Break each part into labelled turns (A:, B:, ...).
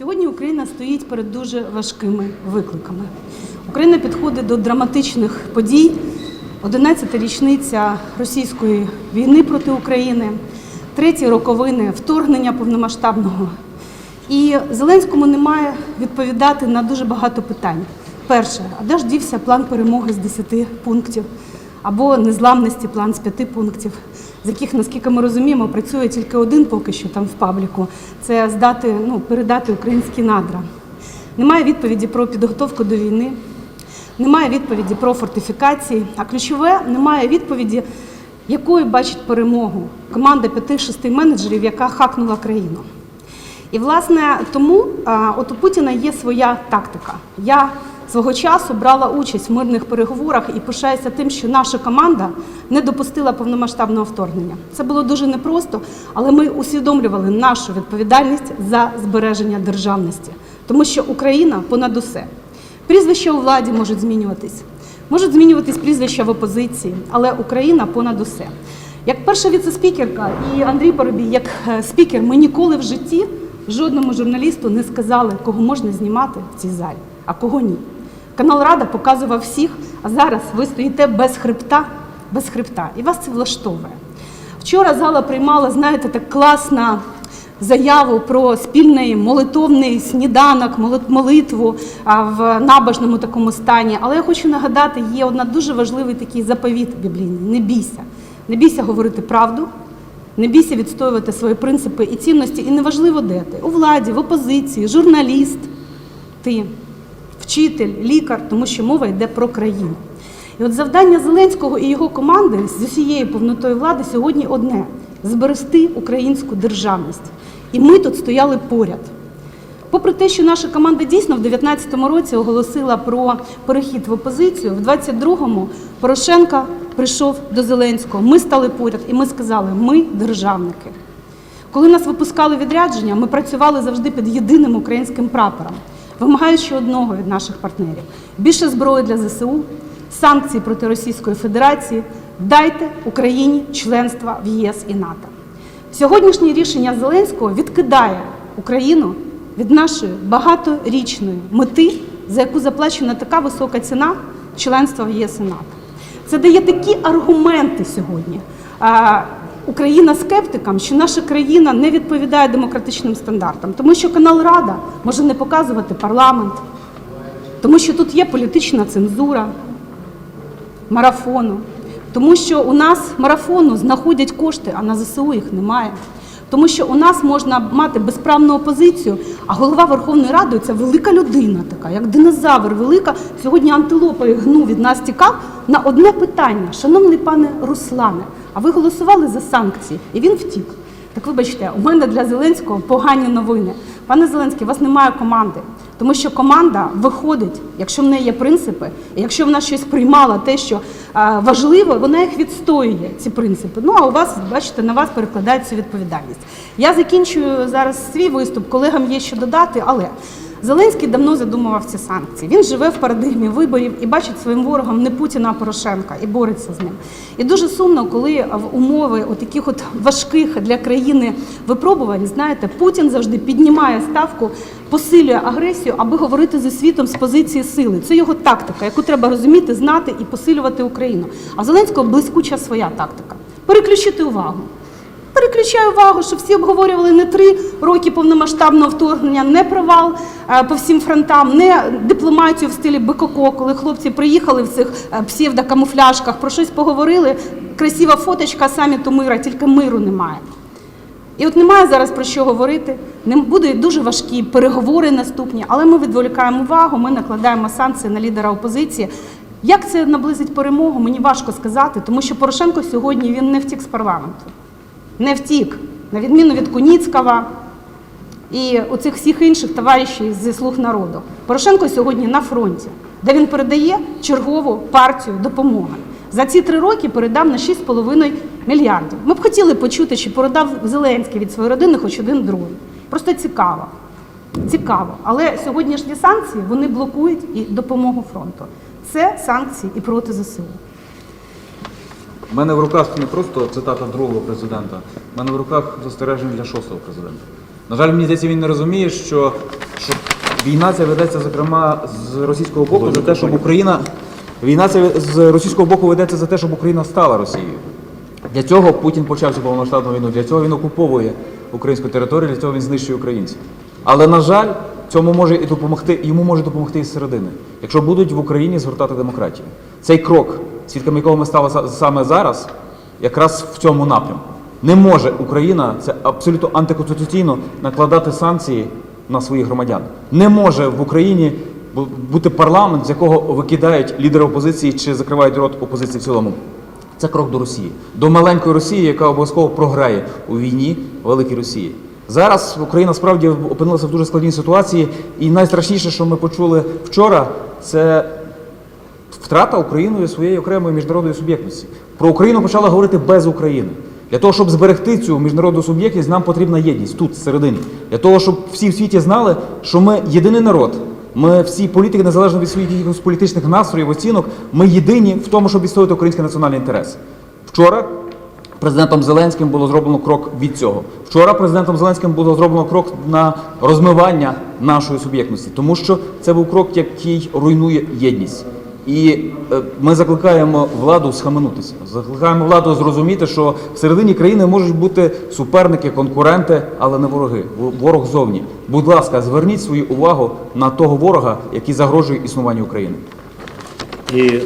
A: Сьогодні Україна стоїть перед дуже важкими викликами. Україна підходить до драматичних подій. 11-та річниця російської війни проти України, треті роковини вторгнення повномасштабного. І Зеленському немає відповідати на дуже багато питань. Перше, а де ж дівся план перемоги з 10 пунктів? Або незламності план з 5 пунктів, з яких, наскільки ми розуміємо, працює тільки один поки що там в пабліку це здати, ну, передати українські надра. Немає відповіді про підготовку до війни, немає відповіді про фортифікації, а ключове немає відповіді, якою бачить перемогу команда 5-6 менеджерів, яка хакнула країну. І власне тому от у Путіна є своя тактика. Я свого часу брала участь в мирних переговорах і пишаюся тим, що наша команда не допустила повномасштабного вторгнення. Це було дуже непросто, але ми усвідомлювали нашу відповідальність за збереження державності, тому що Україна понад усе. Прізвища у владі можуть змінюватись, можуть змінюватись прізвища в опозиції, але Україна понад усе. Як перша віцеспікерка і Андрій Поробій, як е, спікер, ми ніколи в житті жодному журналісту не сказали, кого можна знімати в цій залі, а кого ні. Канал Рада показував всіх, а зараз ви стоїте без хребта, без хребта, і вас це влаштовує. Вчора зала приймала, знаєте, так класно заяву про спільний молитовний сніданок, молит- молитву в набожному такому стані. Але я хочу нагадати, є одна дуже важливий такий заповіт біблійний: не бійся. Не бійся говорити правду, не бійся відстоювати свої принципи і цінності. І неважливо, де ти у владі, в опозиції, журналіст, ти, вчитель, лікар, тому що мова йде про країну. І от завдання Зеленського і його команди з усією повнотою влади сьогодні одне зберегти українську державність. І ми тут стояли поряд. Попри те, що наша команда дійсно в 2019 році оголосила про перехід в опозицію, в 22-му Порошенка прийшов до Зеленського. Ми стали поряд і ми сказали: ми державники. Коли нас випускали відрядження, ми працювали завжди під єдиним українським прапором, вимагаючи одного від наших партнерів: більше зброї для ЗСУ, санкції проти Російської Федерації, дайте Україні членства в ЄС і НАТО. Сьогоднішнє рішення Зеленського відкидає Україну від нашої багаторічної мети, за яку заплачена така висока ціна членства в ЄС і НАТО. Це дає такі аргументи сьогодні. Україна скептикам, що наша країна не відповідає демократичним стандартам, тому що канал Рада може не показувати парламент, тому що тут є політична цензура марафону, тому що у нас марафону знаходять кошти, а на ЗСУ їх немає. Тому що у нас можна мати безправну опозицію, а голова Верховної Ради це велика людина, така як динозавр, велика. Сьогодні антилопа і гну від нас тікав на одне питання, шановний пане Руслане. А ви голосували за санкції, і він втік. Так вибачте, у мене для Зеленського погані новини. Пане Зеленський, у вас немає команди, тому що команда виходить, якщо в неї є принципи, і якщо вона щось приймала, те, що важливо, вона їх відстоює, ці принципи. Ну а у вас, бачите, на вас перекладається відповідальність. Я закінчую зараз свій виступ, колегам є що додати, але Зеленський давно задумував ці санкції. Він живе в парадигмі виборів і бачить своїм ворогом не Путіна, а Порошенка і бореться з ним. І дуже сумно, коли в умови от таких от важких для країни випробувань, знаєте, Путін завжди піднімає ставку, посилює агресію, аби говорити зі світом з позиції сили. Це його тактика, яку треба розуміти, знати і посилювати Україну. А Зеленського блискуча своя тактика переключити увагу. Переключаю увагу, що всі обговорювали не три роки повномасштабного вторгнення, не провал е, по всім фронтам, не дипломатію в стилі БКК, коли хлопці приїхали в цих е, псевдокамуфляжках, про щось поговорили. Красива фоточка саміту мира, тільки миру немає. І от немає зараз про що говорити. Не будуть дуже важкі переговори наступні, але ми відволікаємо увагу, ми накладаємо санкції на лідера опозиції. Як це наблизить перемогу, мені важко сказати, тому що Порошенко сьогодні він не втік з парламенту не втік, на відміну від Куніцького і оцих всіх інших товаришів зі слуг народу. Порошенко сьогодні на фронті, де він передає чергову партію допомоги. За ці три роки передав на 6,5 мільярдів. Ми б хотіли почути, чи передав Зеленський від своєї родини хоч один дрон. Просто цікаво. Цікаво. Але сьогоднішні санкції вони блокують і допомогу фронту. Це санкції і проти ЗСУ.
B: У мене в руках не просто цитата другого президента, у мене в руках застереження для шостого президента. На жаль, мені здається, він не розуміє, що що війна ця ведеться, зокрема, з російського боку за те, щоб Україна. Війна ця з російського боку ведеться за те, щоб Україна стала Росією. Для цього Путін почав цю повномасштабну війну, для цього він окуповує українську територію, для цього він знищує українців. Але, на жаль, цьому може і допомогти, йому може допомогти і зсередини, якщо будуть в Україні згортати демократію. Цей крок, свідками якого ми стали саме зараз, якраз в цьому напрямку. Не може Україна, це абсолютно антиконституційно, накладати санкції на своїх громадян. Не може в Україні бути парламент, з якого викидають лідери опозиції чи закривають рот опозиції в цілому. Це крок до Росії, до маленької Росії, яка обов'язково програє у війні великій Росії. Зараз Україна справді опинилася в дуже складній ситуації, і найстрашніше, що ми почули вчора, це втрата Україною своєї окремої міжнародної суб'єктності. Про Україну почали говорити без України. Для того, щоб зберегти цю міжнародну суб'єктність, нам потрібна єдність тут, всередині. Для того, щоб всі в світі знали, що ми єдиний народ. Ми всі політики, незалежно від своїх якихось політичних настроїв, оцінок, ми єдині в тому, щоб відстояти український національний інтерес. Вчора президентом Зеленським було зроблено крок від цього. Вчора президентом Зеленським було зроблено крок на розмивання нашої суб'єктності, тому що це був крок, який руйнує єдність. І е, ми закликаємо владу схаменутися. Закликаємо владу зрозуміти, що всередині країни можуть бути суперники, конкуренти, але не вороги. Ворог зовні. Будь ласка, зверніть свою увагу на того ворога, який загрожує існуванню України.
C: І,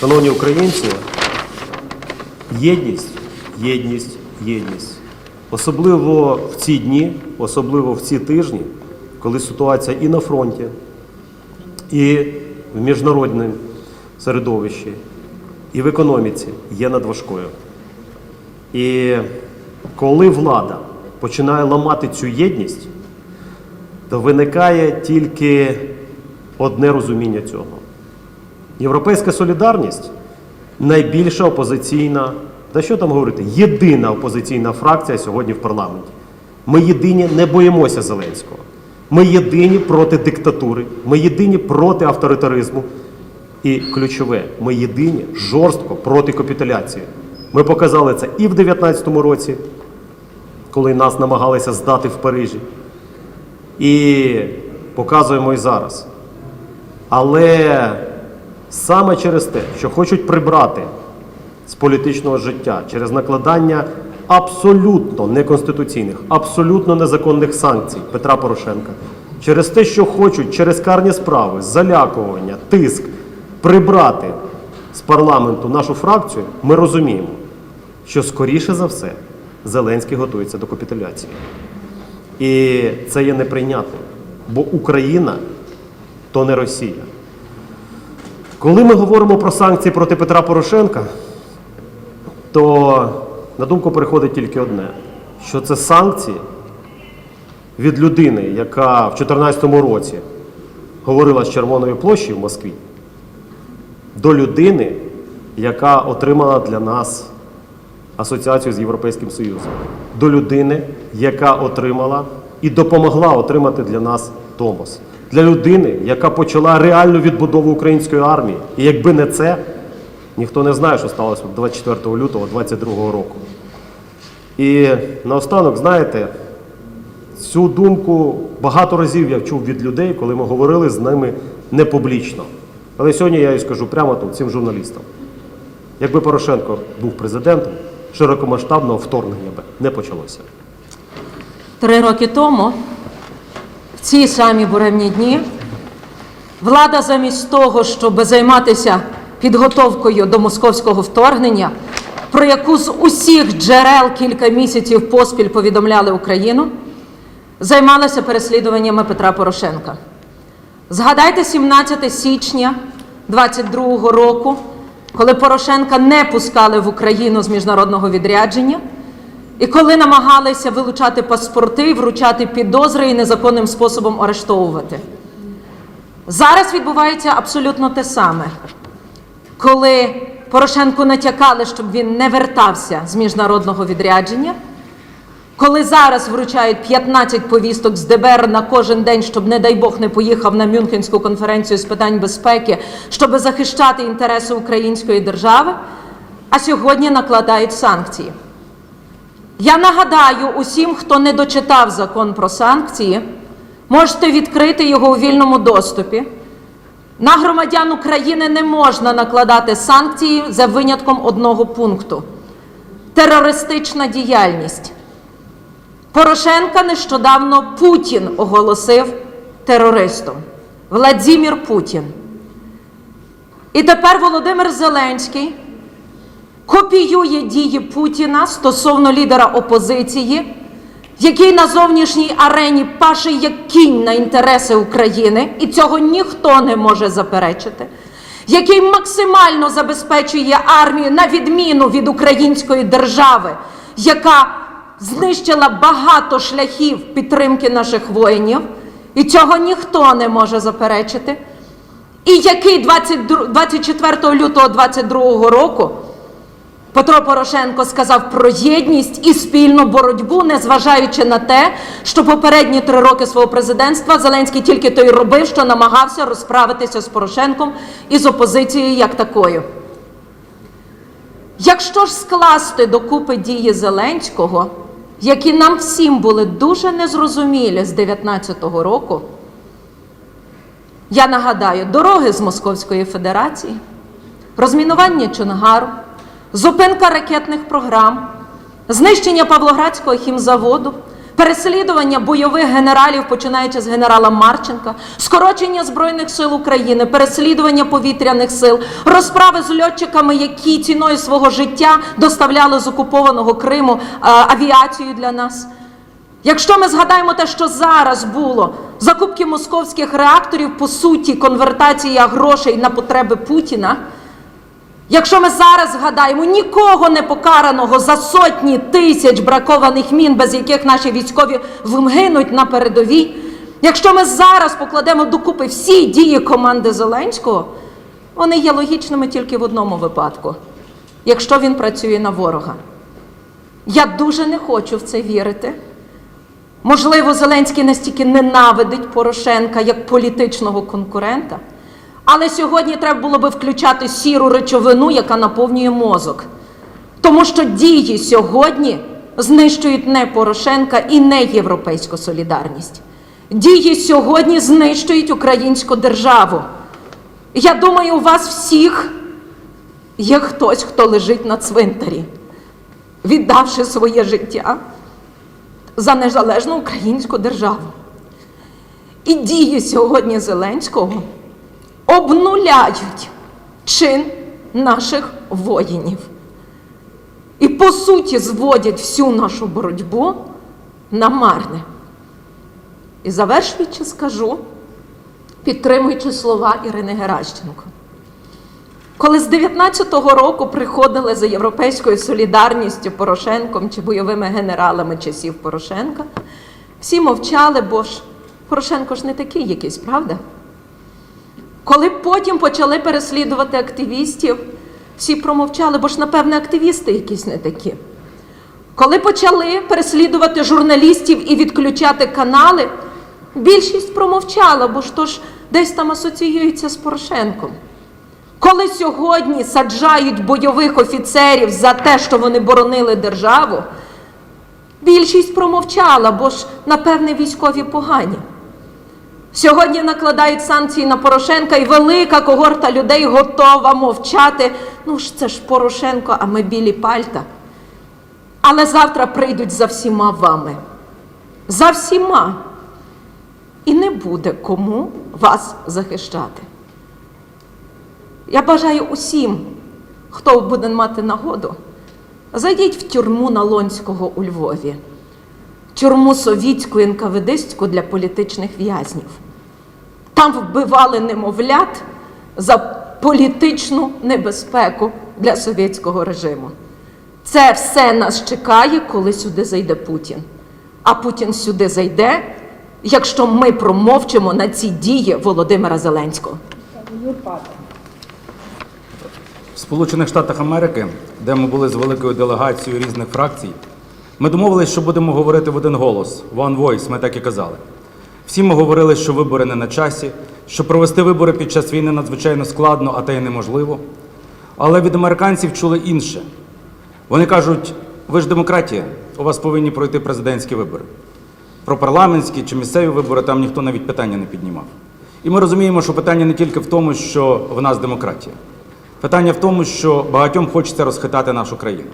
C: шановні українці, єдність, єдність, єдність. Особливо в ці дні, особливо в ці тижні, коли ситуація і на фронті, і в міжнародному середовищі, і в економіці є надважкою. І коли влада починає ламати цю єдність, то виникає тільки одне розуміння цього. Європейська солідарність найбільша опозиційна, та що там говорити, єдина опозиційна фракція сьогодні в парламенті. Ми єдині не боїмося Зеленського. Ми єдині проти диктатури, ми єдині проти авторитаризму. І ключове, ми єдині жорстко проти капітуляції. Ми показали це і в 2019 році, коли нас намагалися здати в Парижі, і показуємо і зараз. Але саме через те, що хочуть прибрати з політичного життя через накладання абсолютно неконституційних, абсолютно незаконних санкцій Петра Порошенка, через те, що хочуть через карні справи, залякування, тиск прибрати з парламенту нашу фракцію, ми розуміємо, що скоріше за все Зеленський готується до капітуляції. І це є неприйнятним, бо Україна то не Росія. Коли ми говоримо про санкції проти Петра Порошенка, то на думку приходить тільки одне: що це санкції від людини, яка в 2014 році говорила з Червоної площі в Москві, до людини, яка отримала для нас асоціацію з Європейським Союзом, до людини, яка отримала і допомогла отримати для нас Томос, для людини, яка почала реальну відбудову української армії. І якби не це, ніхто не знає, що сталося 24 лютого 2022 року. І наостанок, знаєте, цю думку багато разів я чув від людей, коли ми говорили з ними не публічно. Але сьогодні я їй скажу прямо тут, цим журналістам. Якби Порошенко був президентом, широкомасштабного вторгнення би не почалося.
D: Три роки тому, в ці самі буремні дні, влада замість того, щоб займатися підготовкою до московського вторгнення, про яку з усіх джерел кілька місяців поспіль повідомляли Україну, займалася переслідуваннями Петра Порошенка. Згадайте 17 січня 22 року, коли Порошенка не пускали в Україну з міжнародного відрядження. І коли намагалися вилучати паспорти, вручати підозри і незаконним способом арештовувати. Зараз відбувається абсолютно те саме. Коли Порошенку натякали, щоб він не вертався з міжнародного відрядження, коли зараз вручають 15 повісток з ДБР на кожен день, щоб, не дай Бог, не поїхав на Мюнхенську конференцію з питань безпеки, щоб захищати інтереси української держави, а сьогодні накладають санкції. Я нагадаю усім, хто не дочитав закон про санкції, Можете відкрити його у вільному доступі. На громадян України не можна накладати санкції за винятком одного пункту терористична діяльність. Порошенка нещодавно Путін оголосив терористом. Владимир Путін. І тепер Володимир Зеленський копіює дії Путіна стосовно лідера опозиції, який на зовнішній арені паше як кінь на інтереси України, і цього ніхто не може заперечити, який максимально забезпечує армію на відміну від української держави, яка знищила багато шляхів підтримки наших воїнів, і цього ніхто не може заперечити. І який 22 24 лютого 2022 року Петро Порошенко сказав про єдність і спільну боротьбу, незважаючи на те, що попередні три роки свого президентства Зеленський тільки то й робив, що намагався розправитися з Порошенком і з опозицією як такою. Якщо ж скласти докупи дії Зеленського, які нам всім були дуже незрозумілі з 19-го року, я нагадаю, дороги з Московської Федерації, розмінування Чонгару, зупинка ракетних програм, знищення Павлоградського хімзаводу, переслідування бойових генералів, починаючи з генерала Марченка, скорочення Збройних сил України, переслідування повітряних сил, розправи з льотчиками, які ціною свого життя доставляли з окупованого Криму авіацію для нас. Якщо ми згадаємо те, що зараз було, закупки московських реакторів, по суті, конвертація грошей на потреби Путіна. Якщо ми зараз згадаємо нікого не покараного за сотні тисяч бракованих мін, без яких наші військові вмгинуть на передовій, якщо ми зараз покладемо докупи всі дії команди Зеленського, вони є логічними тільки в одному випадку, якщо він працює на ворога. Я дуже не хочу в це вірити. Можливо, Зеленський настільки ненавидить Порошенка як політичного конкурента, але сьогодні треба було би включати сіру речовину, яка наповнює мозок. Тому що дії сьогодні знищують не Порошенка і не європейську солідарність. Дії сьогодні знищують українську державу. Я думаю, у вас всіх є хтось, хто лежить на цвинтарі, віддавши своє життя за незалежну українську державу. І дії сьогодні Зеленського обнуляють чин наших воїнів. І по суті зводять всю нашу боротьбу на марне. І завершуючи, скажу, підтримуючи слова Ірини Геращенко. Коли з 19-го року приходили за європейською солідарністю Порошенком чи бойовими генералами часів Порошенка, всі мовчали, бо ж Порошенко ж не такий якийсь, правда? Коли потім почали переслідувати активістів, всі промовчали, бо ж, напевне, активісти якісь не такі. Коли почали переслідувати журналістів і відключати канали, більшість промовчала, бо ж то ж десь там асоціюються з Порошенком. Коли сьогодні саджають бойових офіцерів за те, що вони боронили державу, більшість промовчала, бо ж, напевне, військові погані. Сьогодні накладають санкції на Порошенка, і велика когорта людей готова мовчати. Ну ж це ж Порошенко, а ми білі пальта. Але завтра прийдуть за всіма вами. За всіма. І не буде кому вас захищати. Я бажаю усім, хто буде мати нагоду, зайдіть в тюрму Налонського у Львові, тюрму совітську НКВДську для політичних в'язнів. Там вбивали немовлят за політичну небезпеку для совєтського режиму. Це все нас чекає, коли сюди зайде Путін. А Путін сюди зайде, якщо ми промовчимо на ці дії Володимира Зеленського.
E: В Сполучених Штатах Америки, де ми були з великою делегацією різних фракцій, ми домовились, що будемо говорити в один голос One Voice, ми так і казали. Всі ми говорили, що вибори не на часі, що провести вибори під час війни надзвичайно складно, а те й неможливо. Але від американців чули інше. Вони кажуть: ви ж демократія, у вас повинні пройти президентські вибори. Про парламентські чи місцеві вибори там ніхто навіть питання не піднімав. І ми розуміємо, що питання не тільки в тому, що в нас демократія. Питання в тому, що багатьом хочеться розхитати нашу країну.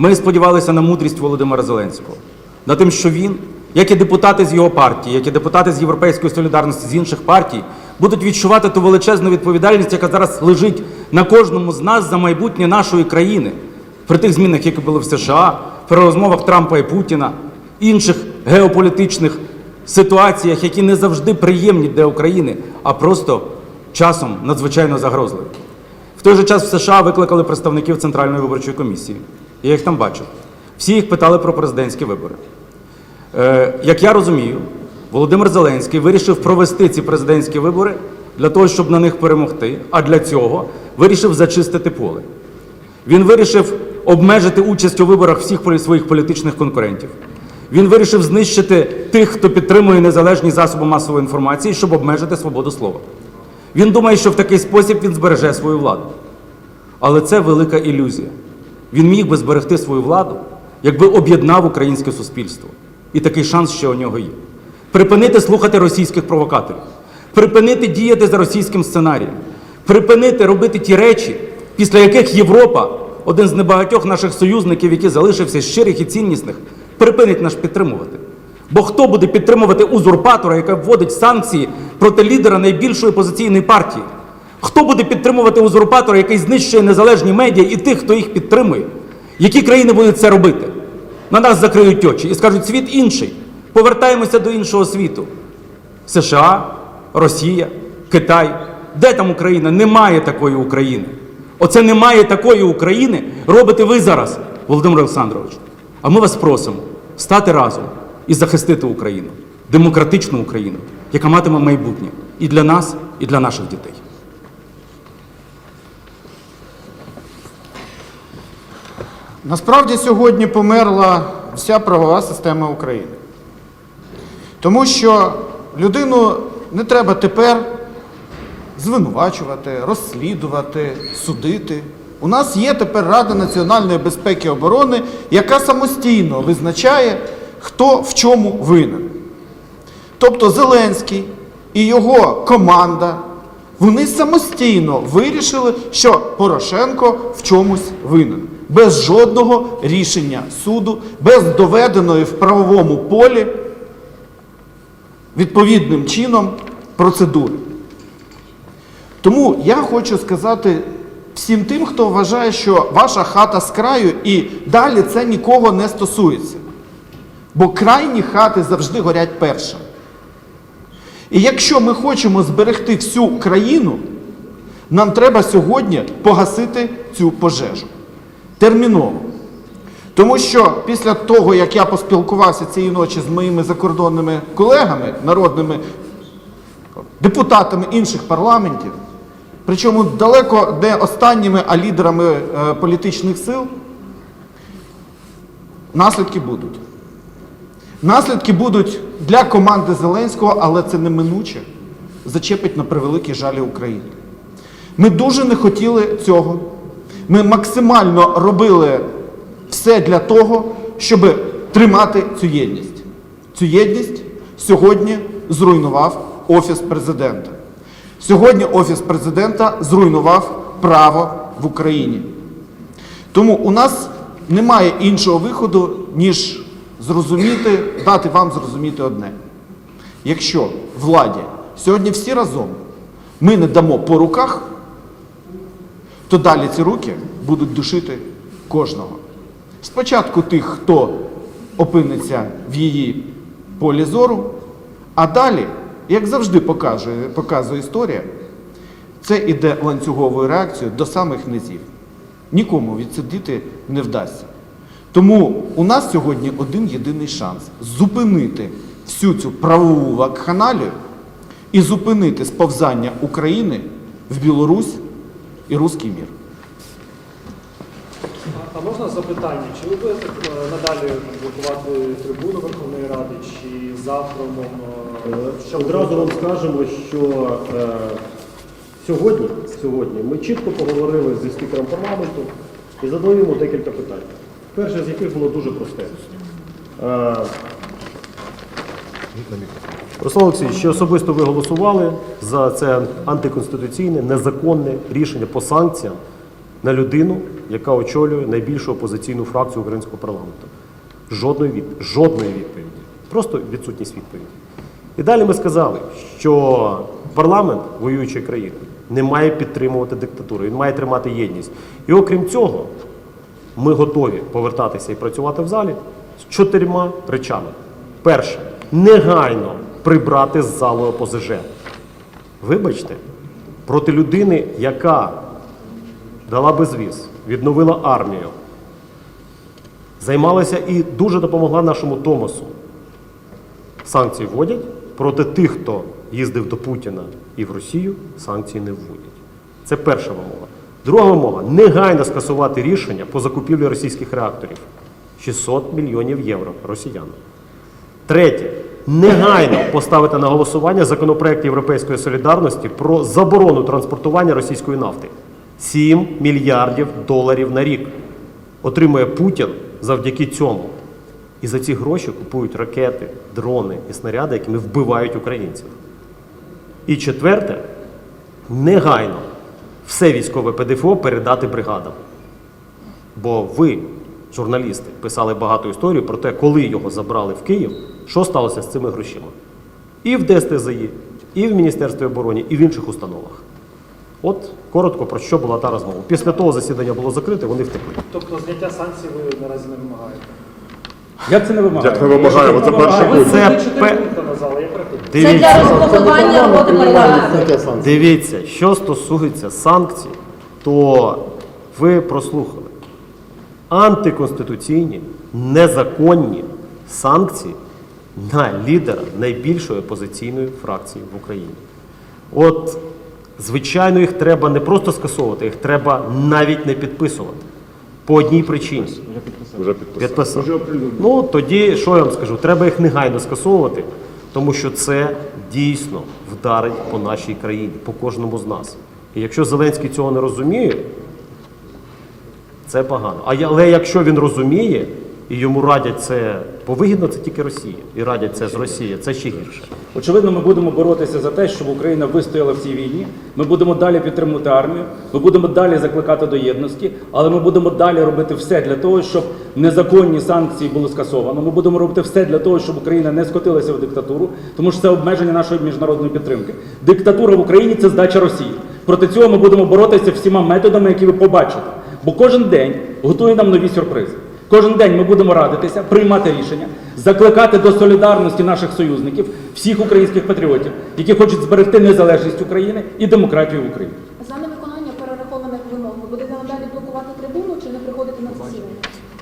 E: Ми сподівалися на мудрість Володимира Зеленського, на тим, що він, як і депутати з його партії, як і депутати з Європейської солідарності з інших партій, будуть відчувати ту величезну відповідальність, яка зараз лежить на кожному з нас за майбутнє нашої країни, при тих змінах, які були в США, при розмовах Трампа і Путіна, інших геополітичних ситуаціях, які не завжди приємні для України, а просто часом надзвичайно загрозливі. В той же час в США викликали представників Центральної виборчої комісії. Я їх там бачив. Всі їх питали про президентські вибори. Е, як я розумію, Володимир Зеленський вирішив провести ці президентські вибори для того, щоб на них перемогти, а для цього вирішив зачистити поле. Він вирішив обмежити участь у виборах всіх своїх політичних конкурентів. Він вирішив знищити тих, хто підтримує незалежні засоби масової інформації, щоб обмежити свободу слова. Він думає, що в такий спосіб він збереже свою владу. Але це велика ілюзія. Він міг би зберегти свою владу, якби об'єднав українське суспільство. І такий шанс ще у нього є. Припинити слухати російських провокаторів, припинити діяти за російським сценарієм, припинити робити ті речі, після яких Європа, один з небагатьох наших союзників, який залишився щирих і ціннісних, припинить нас підтримувати. Бо хто буде підтримувати узурпатора, яка вводить санкції проти лідера найбільшої опозиційної партії? Хто буде підтримувати узурпатора, який знищує незалежні медіа і тих, хто їх підтримує? Які країни будуть це робити? На нас закриють очі і скажуть, світ інший. Повертаємося до іншого світу. США, Росія, Китай. Де там Україна? Немає такої України. Оце немає такої України робите ви зараз, Володимир Олександрович. А ми вас просимо стати разом і захистити Україну, демократичну Україну, яка матиме майбутнє і для нас, і для наших дітей.
F: Насправді сьогодні померла вся правова система України. Тому що людину не треба тепер звинувачувати, розслідувати, судити. У нас є тепер Рада національної безпеки і оборони, яка самостійно визначає, хто в чому винен. Тобто Зеленський і його команда, вони самостійно вирішили, що Порошенко в чомусь винен. Без жодного рішення суду, без доведеної в правовому полі відповідним чином процедури. Тому я хочу сказати всім тим, хто вважає, що ваша хата з краю і далі це нікого не стосується. Бо крайні хати завжди горять першим. І якщо ми хочемо зберегти всю країну, нам треба сьогодні погасити цю пожежу. Терміново. Тому що після того, як я поспілкувався цієї ночі з моїми закордонними колегами, народними депутатами інших парламентів, причому далеко не останніми, а лідерами е, політичних сил, наслідки будуть. Наслідки будуть для команди Зеленського, але це неминуче зачепить на превеликий жаль Україну. Ми дуже не хотіли цього. Ми максимально робили все для того, щоб тримати цю єдність. Цю єдність сьогодні зруйнував Офіс президента. Сьогодні Офіс президента зруйнував право в Україні. Тому у нас немає іншого виходу, ніж зрозуміти, дати вам зрозуміти одне. Якщо владі сьогодні всі разом ми не дамо по руках, то далі ці руки будуть душити кожного. Спочатку тих, хто опиниться в її полі зору, а далі, як завжди показує, показує історія, це іде ланцюговою реакцією до самих низів. Нікому відсидіти не вдасться. Тому у нас сьогодні один єдиний шанс зупинити всю цю правову вакханалію і зупинити сповзання України в Білорусь і руський мір.
G: А можна запитання? Чи ви будете е, надалі блокувати трибуну Верховної Ради, чи завтра е,
C: Ще одразу вам скажемо, що е, сьогодні, сьогодні ми чітко поговорили зі спікером парламенту і задали йому декілька питань. Перше з яких було дуже просте. Е, Руслан Олексійович, що особисто ви голосували за це антиконституційне, незаконне рішення по санкціям на людину, яка очолює найбільшу опозиційну фракцію українського парламенту. Жодної від... жодної відповіді. Просто відсутність відповіді. І далі ми сказали, що парламент воюючої країни не має підтримувати диктатуру, він має тримати єдність. І окрім цього, ми готові повертатися і працювати в залі з чотирма речами. Перше, негайно прибрати з залу ОПЗЖ. Вибачте, проти людини, яка дала безвіз, відновила армію, займалася і дуже допомогла нашому Томасу. Санкції вводять проти тих, хто їздив до Путіна і в Росію, санкції не вводять. Це перша вимога. Друга вимога негайно скасувати рішення по закупівлі російських реакторів. 600 мільйонів євро росіянам. Третє. Негайно поставити на голосування законопроект Європейської солідарності про заборону транспортування російської нафти. 7 мільярдів доларів на рік отримує Путін завдяки цьому. І за ці гроші купують ракети, дрони і снаряди, якими вбивають українців. І четверте, негайно все військове ПДФО передати бригадам. Бо ви, журналісти, писали багато історій про те, коли його забрали в Київ, що сталося з цими грошима. І в ДСТЗІ, і в Міністерстві оборони, і в інших установах. От коротко про що була та розмова. Після того засідання було закрите, вони втекли.
G: Тобто зняття санкцій ви наразі не вимагаєте?
E: Як це не вимагає?
H: Як не вимагаємо, це перший пункт.
C: Це пе-.
D: Це
C: Дивіться,
D: для розблокування роботи парламенту.
C: дивіться, що стосується санкцій, то ви прослухали антиконституційні, незаконні санкції на лідера найбільшої опозиційної фракції в Україні. От, звичайно, їх треба не просто скасовувати, їх треба навіть не підписувати. По одній причині.
H: Вже підписав.
C: Підписав. Ну тоді що я вам скажу? Треба їх негайно скасовувати, тому що це дійсно вдарить по нашій країні, по кожному з нас. І якщо Зеленський цього не розуміє, це погано. А але якщо він розуміє і йому радять це повигідно, це тільки Росія. І радять це з Росії, це ще гірше.
E: Очевидно, ми будемо боротися за те, щоб Україна вистояла в цій війні. Ми будемо далі підтримувати армію, ми будемо далі закликати до єдності, але ми будемо далі робити все для того, щоб незаконні санкції були скасовано. Ми будемо робити все для того, щоб Україна не скотилася в диктатуру, тому що це обмеження нашої міжнародної підтримки. Диктатура в Україні це здача Росії. Проти цього ми будемо боротися всіма методами, які ви побачите. Бо кожен день готує нам нові сюрпризи. Кожен день ми будемо радитися, приймати рішення, закликати до солідарності наших союзників, всіх українських патріотів, які хочуть зберегти незалежність України і демократію в Україні.
I: За невиконання перерахованих вимог ви будете надалі блокувати трибуну чи не приходити на засідання?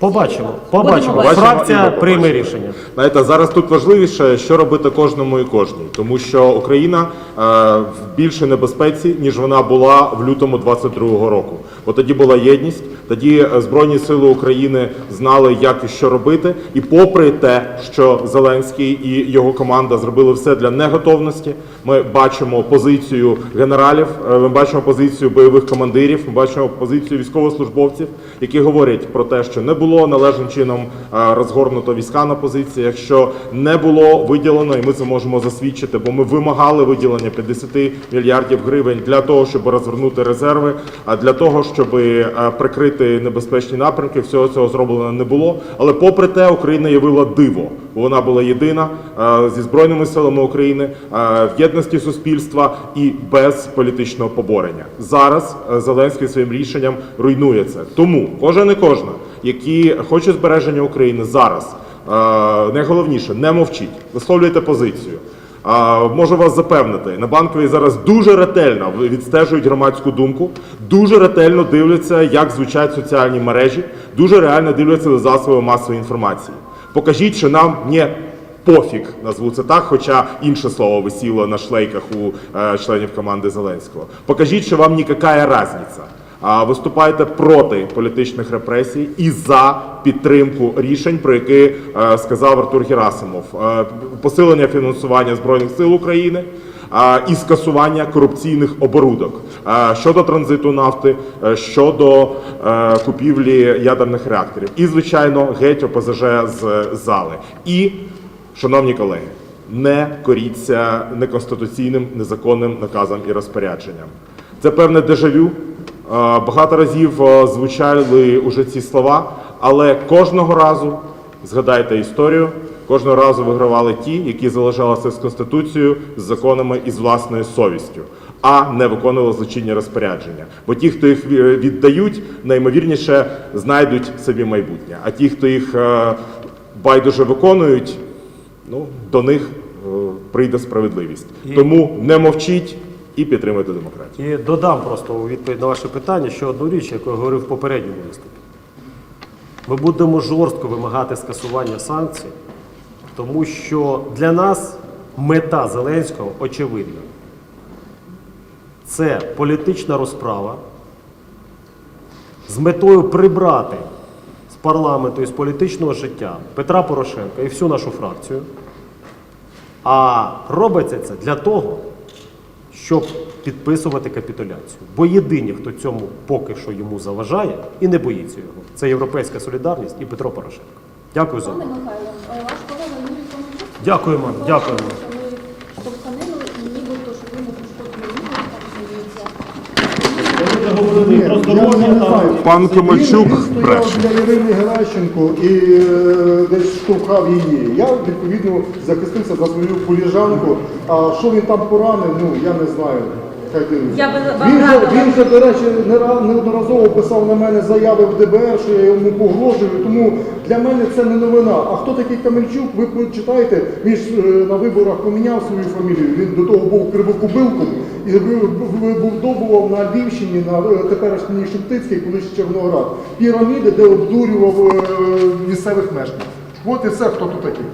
C: Побачимо, побачимо. Фракція
H: Побачимо.
C: прийме рішення.
H: Знаєте, зараз тут важливіше, що робити кожному і кожній, тому що Україна е, в більшій небезпеці, ніж вона була в лютому 22-го року. Бо тоді була єдність, тоді е, Збройні Сили України знали, як і що робити. І попри те, що Зеленський і його команда зробили все для неготовності, ми бачимо позицію генералів, е, ми бачимо позицію бойових командирів, ми бачимо позицію військовослужбовців, які говорять про те, що не було належним чином е, розгорнуто війська на позиціях, що не було виділено, і ми це можемо засвідчити, бо ми вимагали виділення 50 мільярдів гривень для того, щоб розвернути резерви, а для того, щоб е, прикрити небезпечні напрямки. Всього цього зроблено не було. Але попри те, Україна явила диво. Вона була єдина е, зі збройними силами України е, в єдності суспільства і без політичного поборення. Зараз Зеленський своїм рішенням руйнує це. Тому кожен і кожна, які хоче збереження України зараз, найголовніше не мовчіть, висловлюйте позицію. Можу вас запевнити, на банковій зараз дуже ретельно відстежують громадську думку, дуже ретельно дивляться, як звучать соціальні мережі, дуже реально дивляться за засоби масової інформації. Покажіть, що нам не пофіг, назву це так, хоча інше слово висіло на шлейках у е, членів команди Зеленського. Покажіть, що вам ніяка різниця. А виступайте проти політичних репресій і за підтримку рішень, про які е, сказав Артур Герасимов. Е, посилення фінансування збройних сил України. е, І скасування корупційних оборудок щодо транзиту нафти, щодо купівлі ядерних реакторів, і звичайно, геть ОПЗЖ з зали. І, шановні колеги, не коріться неконституційним, незаконним наказам і розпорядженням. Це певне дежавю. Е, Багато разів е, звучали уже ці слова, але кожного разу згадайте історію. Кожного разу вигравали ті, які залишалися з конституцією, з законами і з власною совістю, а не виконували злочинні розпорядження. Бо ті, хто їх віддають, наймовірніше знайдуть собі майбутнє. А ті, хто їх е, байдуже виконують, ну до них прийде справедливість. Тому не мовчіть і підтримуйте демократію.
C: І додам просто у відповідь на ваше питання ще одну річ, яку я говорив в попередньому виступі. Ми будемо жорстко вимагати скасування санкцій, тому що для нас мета Зеленського очевидна. Це політична розправа з метою прибрати з парламенту і з політичного життя Петра Порошенка і всю нашу фракцію. А робиться це для того, щоб підписувати капітуляцію. Бо єдині, хто цьому поки що йому заважає і не боїться його, це Європейська солідарність і Петро Порошенко. Дякую за увагу. Дякуємо, дякуємо.
I: що ви штовханили і нібито, що ви не проштовхнули,
H: Пан Комальчук
J: Він стояв для Ірини Геращенко і е, десь штовхав її. Я відповідно захистився за свою поліжанку. А що він там поранив, ну я не знаю.
D: Я би
J: він, же, він же, до речі, не неодноразово писав на мене заяви в ДБР, що я йому погрожую. Тому для мене це не новина. А хто такий Камельчук? Ви почитаєте, він ж е, на виборах поміняв свою фамілію. Він до того був кривокубилком і ви- ви- вибудовував на Львівщині, на е, теперішній Шептицький, колись Червоноград, піраміди, де обдурював е, місцевих мешканців. От і все, хто тут такий.